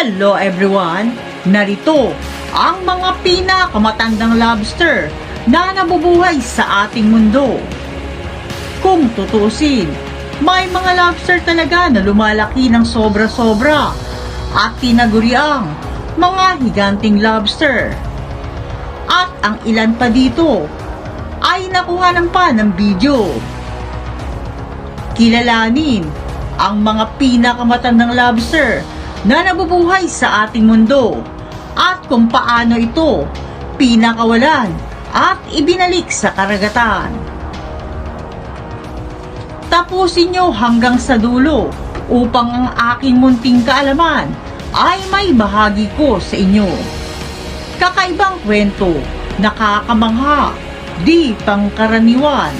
Hello everyone! Narito ang mga pinakamatandang lobster na nabubuhay sa ating mundo. Kung tutusin, may mga lobster talaga na lumalaki ng sobra-sobra at tinaguriang mga higanting lobster. At ang ilan pa dito ay nakuha ng pa ng video. Kilalanin ang mga pinakamatandang lobster na nabubuhay sa ating mundo at kung paano ito pinakawalan at ibinalik sa karagatan. Tapusin nyo hanggang sa dulo upang ang aking munting kaalaman ay may bahagi ko sa inyo. Kakaibang kwento, nakakamangha, di pangkaraniwan,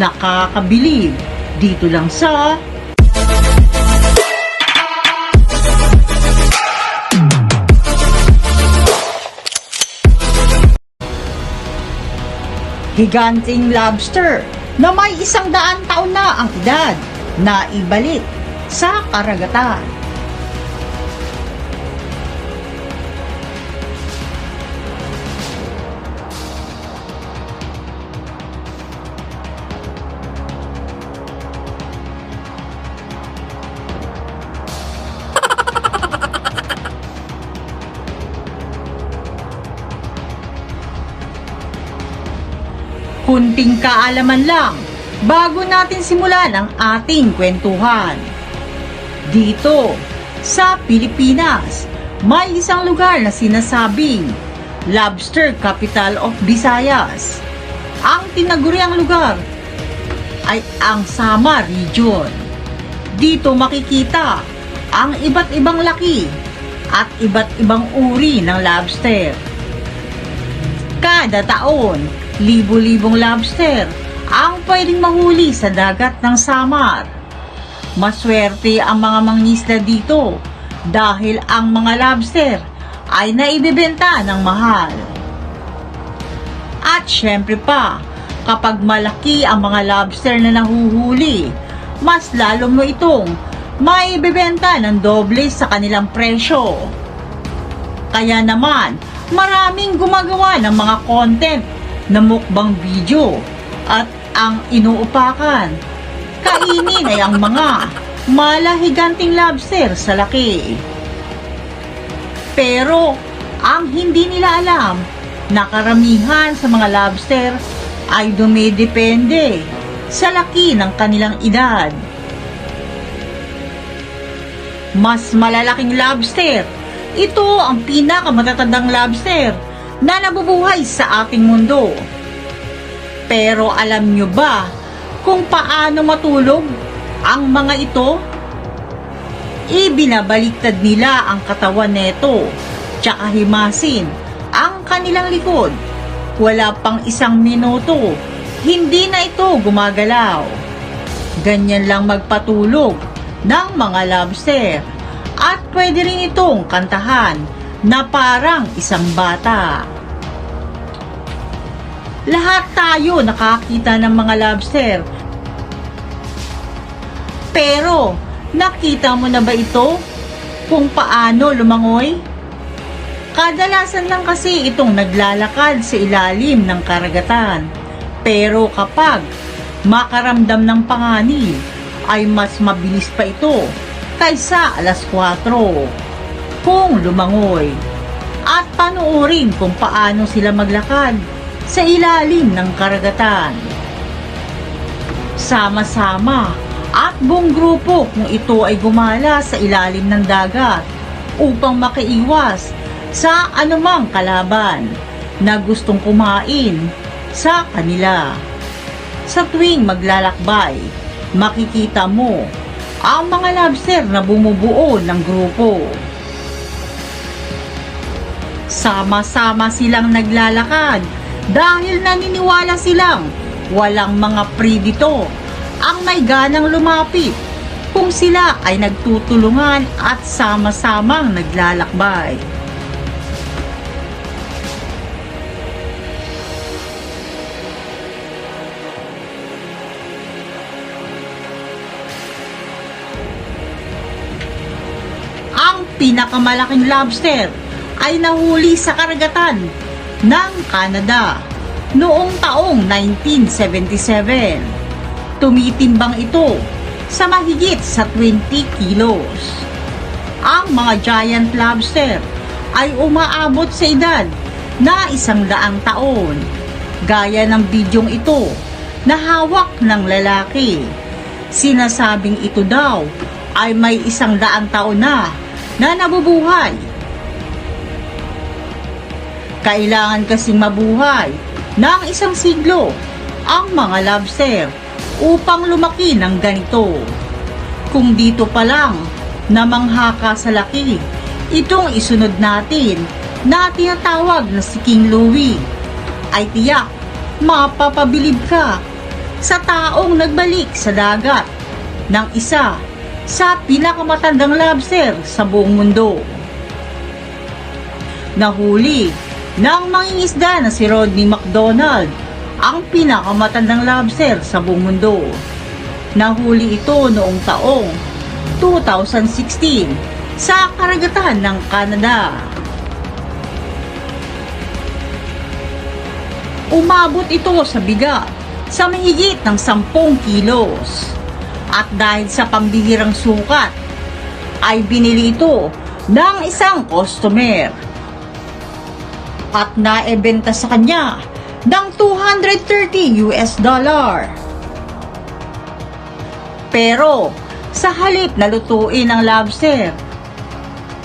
nakakabilib, dito lang sa Higanting lobster na may isang daan taon na ang edad na ibalik sa karagatan. Kunting kaalaman lang bago natin simulan ang ating kwentuhan. Dito, sa Pilipinas, may isang lugar na sinasabing Lobster Capital of Visayas. Ang tinaguriang lugar ay ang Samar Region. Dito makikita ang iba't ibang laki at iba't ibang uri ng lobster. Kada taon, libo-libong lobster ang pwedeng mahuli sa dagat ng Samar. Maswerte ang mga mangisda dito dahil ang mga lobster ay naibibenta ng mahal. At syempre pa, kapag malaki ang mga lobster na nahuhuli, mas lalo mo itong maibibenta ng doble sa kanilang presyo. Kaya naman, maraming gumagawa ng mga content na mukbang video at ang inuupakan. Kainin ay ang mga malahiganting lobster sa laki. Pero ang hindi nila alam na karamihan sa mga lobster ay dumidepende sa laki ng kanilang edad. Mas malalaking lobster, ito ang pinakamatatandang lobster na nabubuhay sa ating mundo. Pero alam nyo ba kung paano matulog ang mga ito? Ibinabaliktad nila ang katawan neto, tsaka himasin ang kanilang likod. Wala pang isang minuto, hindi na ito gumagalaw. Ganyan lang magpatulog ng mga lobster at pwede rin itong kantahan na parang isang bata. Lahat tayo nakakita ng mga lobster. Pero, nakita mo na ba ito? Kung paano lumangoy? Kadalasan lang kasi itong naglalakad sa ilalim ng karagatan. Pero kapag makaramdam ng panganib, ay mas mabilis pa ito kaysa alas 4 kung lumangoy. At panuorin kung paano sila maglakad sa ilalim ng karagatan. Sama-sama at buong grupo kung ito ay gumala sa ilalim ng dagat upang makaiwas sa anumang kalaban na gustong kumain sa kanila. Sa tuwing maglalakbay, makikita mo ang mga lobster na bumubuo ng grupo. Sama-sama silang naglalakad dahil naniniwala silang walang mga predator ang may ganang lumapit kung sila ay nagtutulungan at sama-samang naglalakbay. pinakamalaking lobster ay nahuli sa karagatan ng Canada noong taong 1977. Tumitimbang ito sa mahigit sa 20 kilos. Ang mga giant lobster ay umaabot sa edad na isang daang taon. Gaya ng bidyong ito na hawak ng lalaki. Sinasabing ito daw ay may isang daang taon na na nabubuhay. Kailangan kasing mabuhay ng isang siglo ang mga lobster upang lumaki ng ganito. Kung dito pa lang namangha ka sa laki, itong isunod natin na tinatawag na si King Louie ay tiyak mapapabilib ka sa taong nagbalik sa dagat ng isa sa pinakamatandang lobster sa buong mundo. Nahuli ng mangingisda na si Rodney McDonald ang pinakamatandang lobster sa buong mundo. Nahuli ito noong taong 2016 sa karagatan ng Canada. Umabot ito sa bigat sa mahigit ng 10 kilos. At dahil sa pambihirang sukat, ay binili ito ng isang customer. At naebenta sa kanya ng 230 US dollar. Pero sa halip na lutuin ang lobster,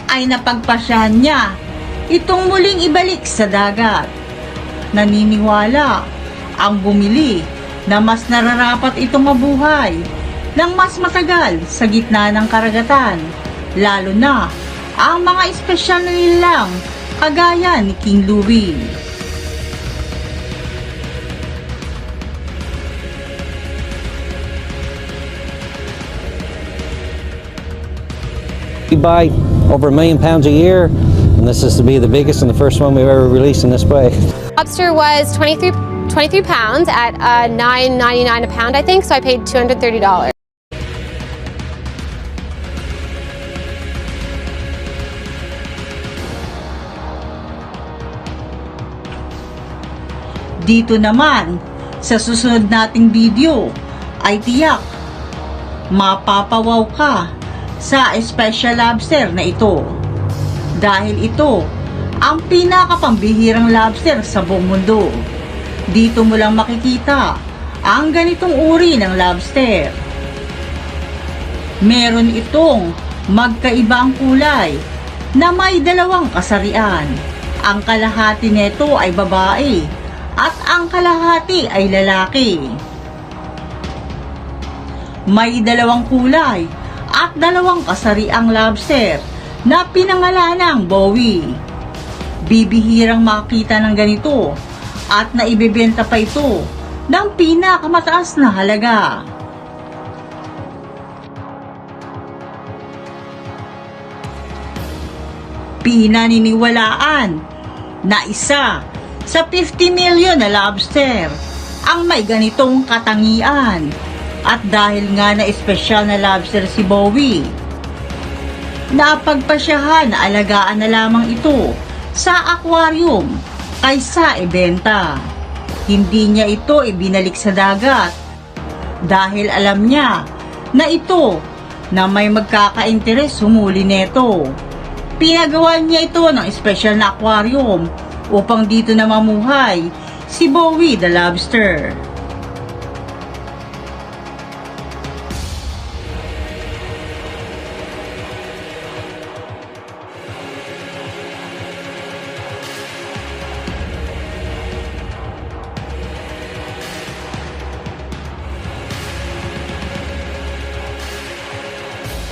ay napagpasyahan niya itong muling ibalik sa dagat. Naniniwala ang bumili na mas nararapat itong mabuhay ng mas matagal sa gitna ng karagatan, lalo na ang mga espesyal na nilang kagaya ni King Louie. We buy over a million pounds a year, and this is to be the biggest and the first one we've ever released in this way. Lobster was 23, 23 pounds at uh, 9.99 a pound, I think. So I paid $230. Dito naman, sa susunod nating video, ay tiyak mapapawaw ka sa special lobster na ito. Dahil ito ang pinakapambihirang lobster sa buong mundo. Dito mo lang makikita ang ganitong uri ng lobster. Meron itong magkaibang kulay na may dalawang kasarian. Ang kalahati nito ay babae at ang kalahati ay lalaki. May dalawang kulay at dalawang kasariang lobster na pinangalanang Bowie. Bibihirang makita ng ganito at naibebenta pa ito ng pinakamataas na halaga. Pinaniniwalaan na isa sa 50 million na lobster ang may ganitong katangian. At dahil nga na espesyal na lobster si Bowie, napagpasyahan na alagaan na lamang ito sa aquarium kaysa ibenta. Hindi niya ito ibinalik sa dagat dahil alam niya na ito na may magkakainteres humuli neto. Pinagawa niya ito ng espesyal na aquarium upang dito na mamuhay si Bowie the Lobster.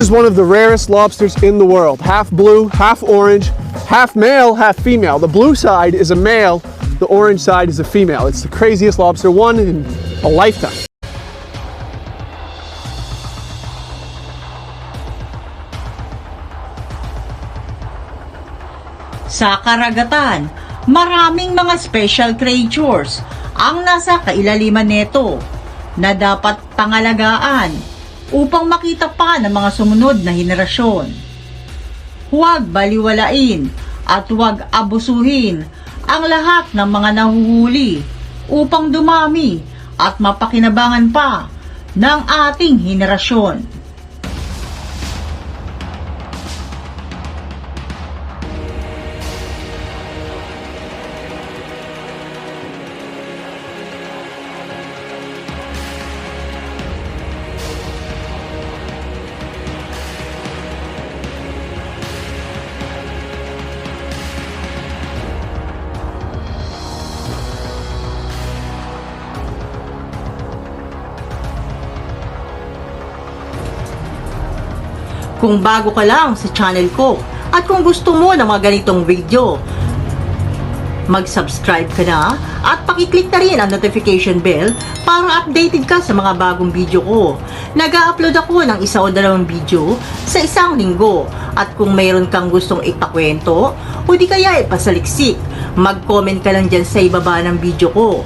Is one of the rarest lobsters in the world. Half blue, half orange, half male, half female. The blue side is a male, the orange side is a female. It's the craziest lobster one in a lifetime. Sa karagatan, maraming mga special creatures ang nasa kailaliman nito na dapat pangalagaan upang makita pa ng mga sumunod na henerasyon. Huwag baliwalain at huwag abusuhin ang lahat ng mga nahuhuli upang dumami at mapakinabangan pa ng ating henerasyon. Kung bago ka lang sa channel ko at kung gusto mo ng mga ganitong video, mag-subscribe ka na at pakiclick na rin ang notification bell para updated ka sa mga bagong video ko. Nag-upload ako ng isa o dalawang video sa isang linggo at kung mayroon kang gustong ipakwento o di kaya ipasaliksik, mag-comment ka lang dyan sa ibaba ng video ko.